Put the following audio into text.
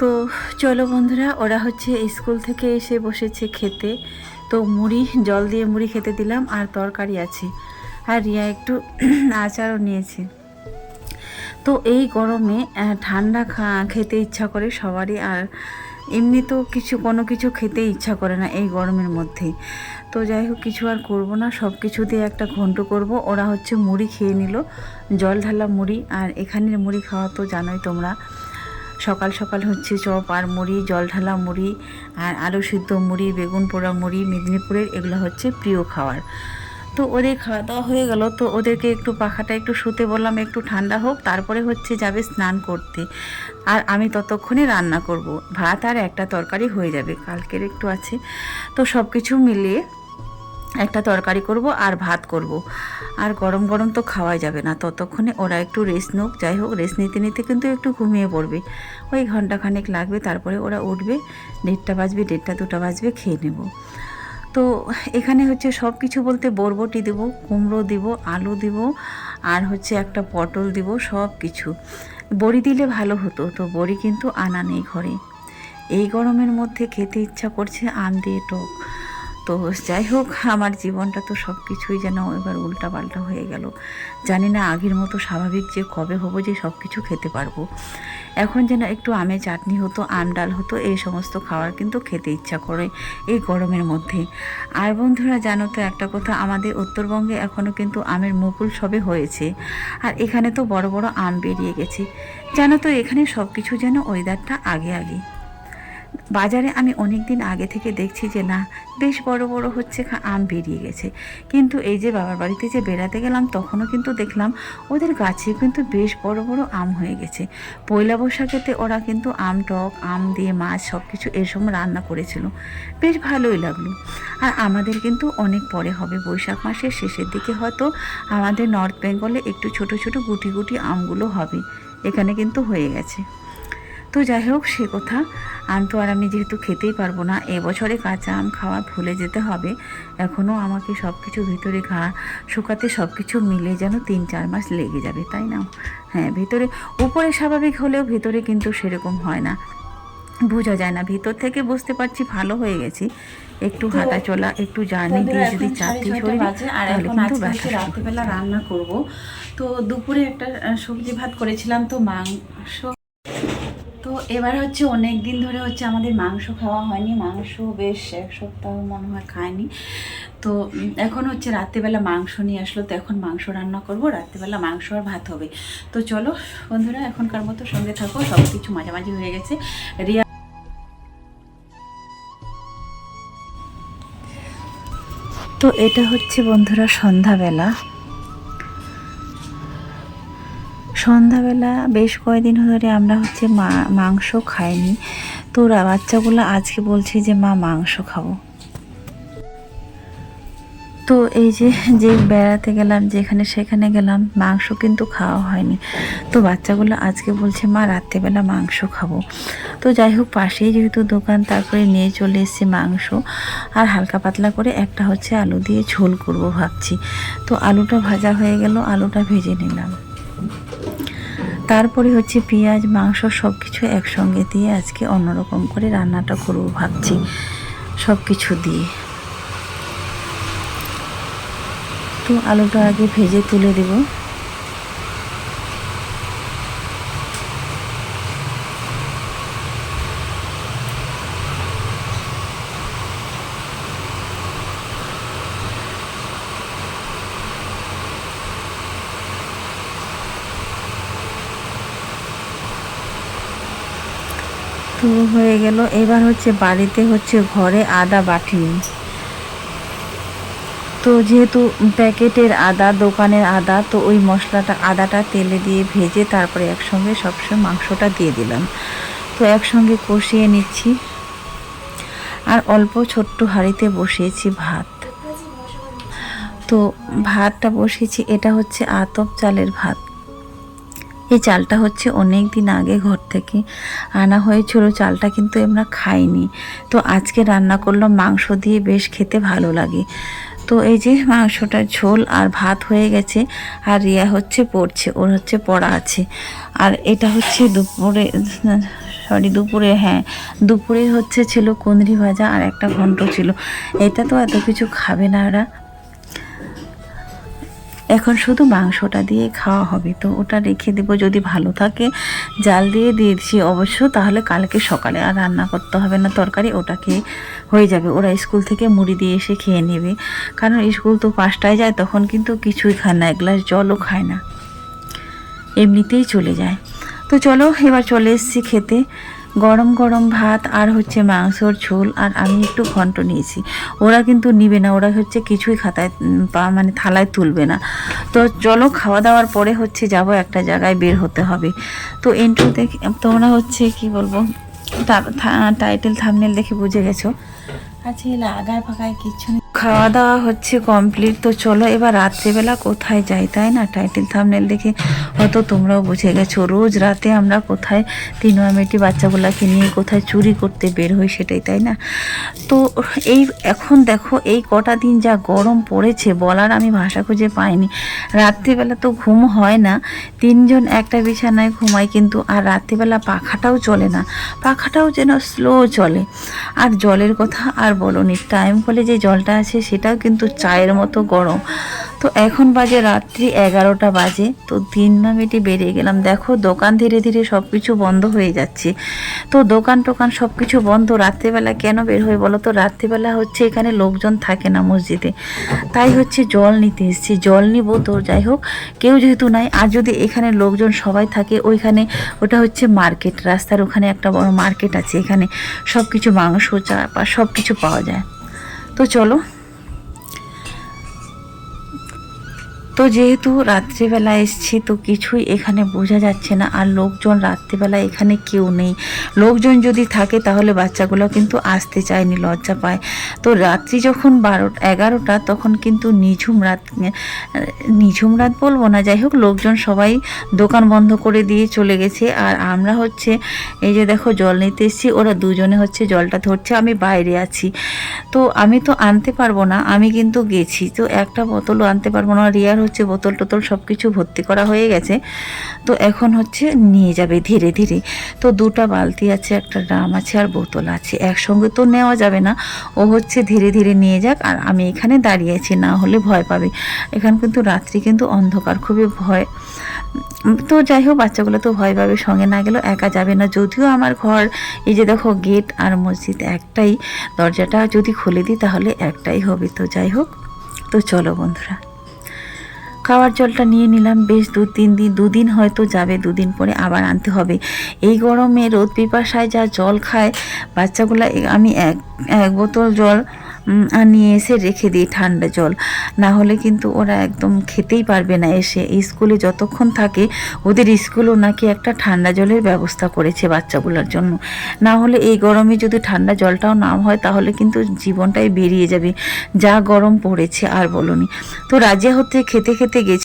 তো চলো বন্ধুরা, ওরা হচ্ছে স্কুল থেকে এসে বসেছে খেতে। তো মুড়ি, জল দিয়ে মুড়ি খেতে দিলাম, আর তরকারি আছে। আর রিয়া একটু আচারও নিয়েছে। তো এই গরমে ঠান্ডা খেতে ইচ্ছা করে সবারই, আর এমনি তো কিছু কোনো কিছু খেতে ইচ্ছা করে না এই গরমের মধ্যে। তো যাই হোক, কিছু আর করব না সব কিছু দিয়ে একটা ঘন্ট করব। ওরা হচ্ছে মুড়ি খেয়ে নিল, জল ঢালা মুড়ি, আর এখানের মুড়ি খাওয়া তো জানোই তোমরা। সকাল সকাল হচ্ছে চপ আর মুড়ি, জল ঢালা মুড়ি, আর আলু সিদ্ধ মুড়ি, বেগুন পোড়া মুড়ি, মেদিনীপুরের এগুলো হচ্ছে প্রিয় খাবার তো ওদের খাওয়া দাওয়া হয়ে গেল। তো ওদেরকে একটু পাখাটা একটু শুতে বললাম, একটু ঠান্ডা হোক, তারপরে হচ্ছে যাবে স্নান করতে। আর আমি ততক্ষণে রান্না করব। ভাত আর একটা তরকারি হয়ে যাবে, কালকের একটু আছে। তো সব কিছু মিলিয়ে একটা তরকারি করব আর ভাত করব। আর গরম গরম তো খাওয়াই যাবে না, ততক্ষণে ওরা একটু রেস্ট নোক। যাই হোক রেস্ট নিতে নিতে কিন্তু একটু ঘুমিয়ে পড়বে। ওই ঘন্টাখানেক লাগবে, তারপরে ওরা উঠবে, দেড়টা বাজবে, দেড়টা দুটা বাজবে, খেয়ে নেব। তো এখানে হচ্ছে সব কিছু বলতে বরবটি দেবো, কুমড়ো দিব, আলু দিব, আর হচ্ছে একটা পটল দিব সব কিছু বড়ি দিলে ভালো হতো, তো বড়ি কিন্তু আনা নেই ঘরে। এই গরমের মধ্যে খেতে ইচ্ছা করছে আম দিয়ে টক। তো যাই হোক, আমার জীবনটা তো সব কিছুই যেন এবার উল্টা পাল্টা হয়ে গেল। জানি না আগের মতো স্বাভাবিক যে কবে হব যে সব কিছু খেতে পারব। এখন যেন একটু আমে চাটনি হতো, আম ডাল হতো, এই সমস্ত খাবার কিন্তু খেতে ইচ্ছা করে এই গরমের মধ্যে। আর বন্ধুরা, জানো তো একটা কথা, আমাদের উত্তরবঙ্গে এখনও কিন্তু আমের মুকুল সবে হয়েছে। আর এখানে তো বড় বড় আম বেরিয়ে গেছে। জানো তো এখানে সব কিছু যেন ওয়েদারটা আগে আগে। বাজারে আমি অনেক দিন আগে থেকে দেখছি যে না, বেশ বড় বড় হচ্ছে আম বেরিয়ে গেছে। কিন্তু এই যে বাবার বাড়িতে যে বেড়াতে গেলাম, তখনও কিন্তু দেখলাম ওদের গাছে কিন্তু বেশ বড় বড় আম হয়ে গেছে। পয়লা বৈশাখেতে ওরা কিন্তু আম টক, আম দিয়ে মাছ সব কিছু এরসম রান্না করেছিল। বেশ ভালোই লাগল। আর আমাদের কিন্তু অনেক পরে হবে বৈশাখ মাসের শেষের দিকে হয়তো আমাদের নর্থ বেঙ্গলে একটু ছোট ছোট গুটি গুটি আমগুলো হবে। এখানে কিন্তু হয়ে গেছে। তো যাই হোক সে কথা। আম তো আর আমি যেহেতু খেতেই পারব না এবছরে কাঁচা আম খাওয়া ভুলে যেতে হবে। এখনও আমাকে সব কিছু ভিতরে ঘা শুকাতে সব কিছু মিলে যেন তিন চার মাস লেগে যাবে তাই না? হ্যাঁ ভিতরে উপরে স্বাভাবিক হলেও ভিতরে কিন্তু সেরকম হয় না। বোঝা যায় না ভিতর থেকে বুঝতে পারছি ভালো হয়ে গেছি। একটু হাঁটা চলা একটু জার্নি দিয়ে যদি চারটি শরীর আর এখন আজকে। রাত্রিবেলা রান্না করব। তো দুপুরে একটা সবজি ভাত করেছিলাম তো মাংস তো এবার হচ্ছে অনেক দিন ধরে হচ্ছে আমাদের মাংস খাওয়া হয়নি। মাংস বেশ এক সপ্তাহ মনে হয় খায়নি তো এখন হচ্ছে রাত্রিবেলা মাংস নিয়ে আসলো, তো এখন মাংস রান্না করব। রাত্রিবেলা মাংস আর ভাত হবে। তো চলো বন্ধুরা, এখনকার মতো সঙ্গে থাকো। সব কিছু মাঝামাঝি হয়ে গেছে। রিয়া তো এটা হচ্ছে বন্ধুরা সন্ধ্যাবেলা। সন্ধ্যাবেলা বেশ কয়েকদিন ধরে আমরা হচ্ছে মা, মাংস খাইনি। তো বাচ্চাগুলো আজকে বলছে যে, মা, মাংস খাব। তো এই যে যে বেড়াতে গেলাম, যেখানে সেখানে গেলাম, মাংস কিন্তু খাওয়া হয়নি। তো বাচ্চাগুলো আজকে বলছে, মা, রাত্রেবেলা মাংস খাব। তো যাই হোক, পাশেই যেহেতু দোকান, তারপরে নিয়ে চলে এসেছি মাংস। আর হালকা পাতলা করে একটা হচ্ছে আলু দিয়ে ঝোল করব ভাবছি। তো আলুটা ভাজা হয়ে গেল, আলুটা ভেজে নিলাম। তারপরে হচ্ছে পেঁয়াজ, মাংস সব কিছু একসঙ্গে দিয়ে আজকে অন্যরকম করে রান্নাটা করব ভাবছি সব কিছু দিয়ে। তো আলুটা আগে ভেজে তুলে দেব। তো হয়ে গেল। এবার হচ্ছে বাড়িতে হচ্ছে ঘরে আদা বাটিনি তো যেহেতু প্যাকেটের আদা, দোকানের আদা, তো ওই মশলাটা, আদাটা তেলে দিয়ে ভেজে তারপরে একসঙ্গে সবসময় মাংসটা দিয়ে দিলাম। তো একসঙ্গে কষিয়ে নিচ্ছি। আর অল্প ছোট্ট হাঁড়িতে বসিয়েছি ভাত। তো ভাতটা বসিয়েছি, এটা হচ্ছে আতপ চালের ভাত। এই চালটা হচ্ছে অনেক দিন আগে ঘর থেকে আনা হয়েছিল, চালটা কিন্তু আমরা খাইনি। তো আজকে রান্না করলাম, মাংস দিয়ে বেশ খেতে ভালো লাগে। তো এই যে মাংসটার ঝোল আর ভাত হয়ে গেছে, আর রিয়া হচ্ছে পড়ছে, ওর হচ্ছে পড়া আছে। আর এটা হচ্ছে দুপুরে, সরি, দুপুরে হ্যাঁ দুপুরে হচ্ছে ছিল কুঁদরি ভাজা আর একটা ঘন্ট ছিল। এটা তো এত কিছু খাবে না ওরা। এখন শুধু মাংসটা দিয়ে খাওয়া হবে, তো ওটা রেখে দেবো যদি ভালো থাকে। জাল দিয়ে দিয়েছি অবশ্য, তাহলে কালকে সকালে আর রান্না করতে হবে না, তরকারি ওটাকে হয়ে যাবে। ওরা স্কুল থেকে মুড়ি দিয়ে এসে খেয়ে নেবে। কারণ স্কুল তো পাঁচটায় যায়, তখন কিন্তু কিছুই খায় না, এক গ্লাস জলও খায় না। এমনিতেই চলে যায়। তো চলো, এবার চলে এসেছি খেতে। গরম গরম ভাত আর হচ্ছে মাংসর ঝোল আর আমি একটু ঘন্ট নিয়েছি। ওরা কিন্তু নিবে না, ওরা হচ্ছে কিছুই খাতায় মানে থালায় তুলবে না। তো চলো খাওয়া দাওয়ার পরে হচ্ছে যাব একটা জায়গায় বের হতে হবে। তো এন্ট্রি দেখে, তোমরা হচ্ছে কি বলব টাইটেল থামনেল দেখে বুঝে গেছো। আচ্ছা এলা আগায় ফাঁকায় কিচ্ছু নেই। খাওয়া দাওয়া হচ্ছে কমপ্লিট তো চলো এবার রাত্রেবেলা কোথায় যাই, তাই না? টাইটেল থামনেল দেখে হয়তো তোমরাও বুঝে গেছো। রোজ রাতে আমরা কোথায় তিন মেটি বাচ্চাগুলোকে নিয়ে কোথায় চুরি করতে বের হই সেটাই, তাই না? তো এই এখন দেখো এই কটা দিন যা গরম পড়েছে, বলার আমি ভাষা খুঁজে পাইনি। রাত্রিবেলা তো ঘুম হয় না, তিনজন একটা বিছানায় ঘুমাই কিন্তু, আর রাত্রিবেলা পাখাটাও চলে না। পাখাটাও যেন স্লো চলে। আর জলের কথা আর বলনি। টাইম বলে যে জলটা আছে সেটাও কিন্তু চায়ের মতো গরম। তো এখন বাজে রাত্রি এগারোটা বাজে, তো দিন তিন মিনিটে বেরিয়ে গেলাম। দেখো, দোকান ধীরে ধীরে সব কিছু বন্ধ হয়ে যাচ্ছে। তো দোকান টোকান সব কিছু বন্ধ, রাত্রিবেলা কেন বের হয়ে বলো তো? রাত্রিবেলা হচ্ছে এখানে লোকজন থাকে না মসজিদে। তাই হচ্ছে জল নিতে এসেছি। জল নিব তো, যাই হোক, কেউ যেহেতু নাই, আর যদি এখানে লোকজন সবাই থাকে, ওইখানে ওটা হচ্ছে মার্কেট, রাস্তার ওখানে একটা বড় মার্কেট আছে, এখানে সব কিছু মাংস, চা সব কিছু পাওয়া যায়। তো চলো তো যেহেতু রাত্রিবেলা এসছি, তো কিছুই এখানে বোঝা যাচ্ছে না। আর লোকজন রাত্রিবেলা এখানে কেউ নেই। লোকজন যদি থাকে, তাহলে বাচ্চাগুলো কিন্তু আসতে চায়নি, লজ্জা পায়। তো রাত্রি যখন বারো এগারোটা, তখন কিন্তু নিঝুম রাত নিঝুম রাত বলব না, যাই হোক, লোকজন সবাই দোকান বন্ধ করে দিয়ে চলে গেছে। আর আমরা হচ্ছে, এই যে দেখো, জল নিতে এসেছি। ওরা দুজনে হচ্ছে জলটা ধরছে, আমি বাইরে আছি। তো আমি তো আনতে পারব না, আমি কিন্তু গেছি। তো একটা বোতলও আনতে পারব না। রিয়ার হচ্ছে বোতল টোতল সব কিছু ভর্তি করা হয়ে গেছে। তো এখন হচ্ছে নিয়ে যাবে ধীরে ধীরে। তো দুটো বালতি আছে, একটা ড্রাম আছে আর বোতল আছে। একসঙ্গে তো নেওয়া যাবে না। ও হচ্ছে ধীরে ধীরে নিয়ে যাক আর আমি এখানে দাঁড়িয়ে আছি, না হলে ভয় পাবে। এখানে কিন্তু রাত্রি কিন্তু অন্ধকার, খুবই ভয়। তো যাই হোক, বাচ্চাগুলো তো ভয় পাবে, সঙ্গে না গেলেও একা যাবে না। যদিও আমার ঘর, এই যে দেখো গেট আর মসজিদ একটাই। দরজাটা যদি খুলে দিই তাহলে একটাই হবে। তো যাই হোক, তো চলো বন্ধুরা। খাওয়ার জলটা নিয়ে নিলাম। বেশ দু তিন দিন দুদিন হয়তো যাবে দুদিন পরে আবার আনতে হবে। এই গরমে রোদ পিপাসায় যা জল খায়, বাচ্চাগুলো আমি এক এক বোতল জল নিয়ে এসে রেখে দিই ঠান্ডা জল। না হলে কিন্তু ওরা একদম খেতেই পারবে না এসে। স্কুলে যতক্ষণ থাকে, ওদের স্কুলও নাকি একটা ঠান্ডা জলের ব্যবস্থা করেছে বাচ্চাগুলোর জন্য। না হলে এই গরমে যদি ঠান্ডা জলটাও না হয়, তাহলে কিন্তু জীবনটাই বেরিয়ে যাবে। যা গরম পড়েছে আর বলনি। তো রাজিয়া হতে খেতে খেতে গেছি।